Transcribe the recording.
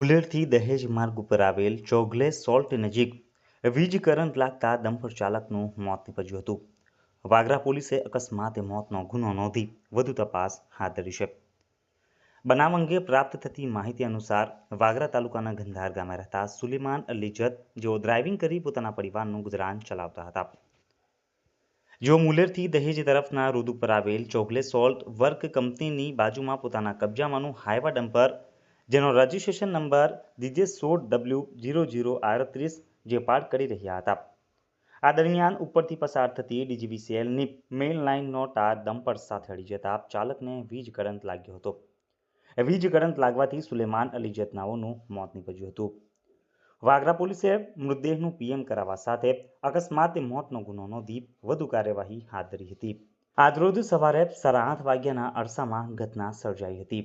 મુલેરથી દહેજ માર્ગ ઉપર આવેલ ચોગલે સોલ્ટ નજીક વીજ કરંટ લાગતા ડમ્પર ચાલકનું મોત નીપજ્યું હતું. વાગરા પોલીસે અકસ્માતે મોતનો ગુનો નોંધી વધુ તપાસ હાથ ધરી છે. બનાવ અંગે પ્રાપ્ત થતી માહિતી અનુસાર વાગરા તાલુકાના ગંધાર ગામે રહેતા સુલેમાન અલી જત જેઓ ડ્રાઇવિંગ કરી પોતાના પરિવારનું ગુજરાન ચલાવતા હતા. જેઓ મુલેરથી દહેજ તરફના રોડ ઉપર આવેલ ચોગલે સોલ્ટ વર્ક કંપનીની બાજુમાં પોતાના કબજામાંનું હાઈવા ડમ્પર જેનો રજિસ્ટ્રેશન નંબર દીજે સોળ ડબલ્યુ જીરો જીરો આડત્રીસ જે પાર કરી રહ્યા હતા. આ દરમિયાન ઉપરથી પસાર થતી ડીજીવીસીએલની મેઇન લાઇનનો તાર ડમ્પર સાથે અડી જતા ચાલકને વીજ કરંટ લાગ્યો હતો. વીજ કરંટ લાગવાથી સુલેમાન અલી જતનાઓનું મોત નીપજ્યું હતું. વાગરા પોલીસે મૃતદેહનું પીએમ કરાવવા સાથે અકસ્માતે મોતનો ગુનો નોંધી વધુ કાર્યવાહી હાથ ધરી હતી. આજરોજ સવારે સાડા આઠ વાગ્યાના અરસામાં ઘટના સર્જાઈ હતી.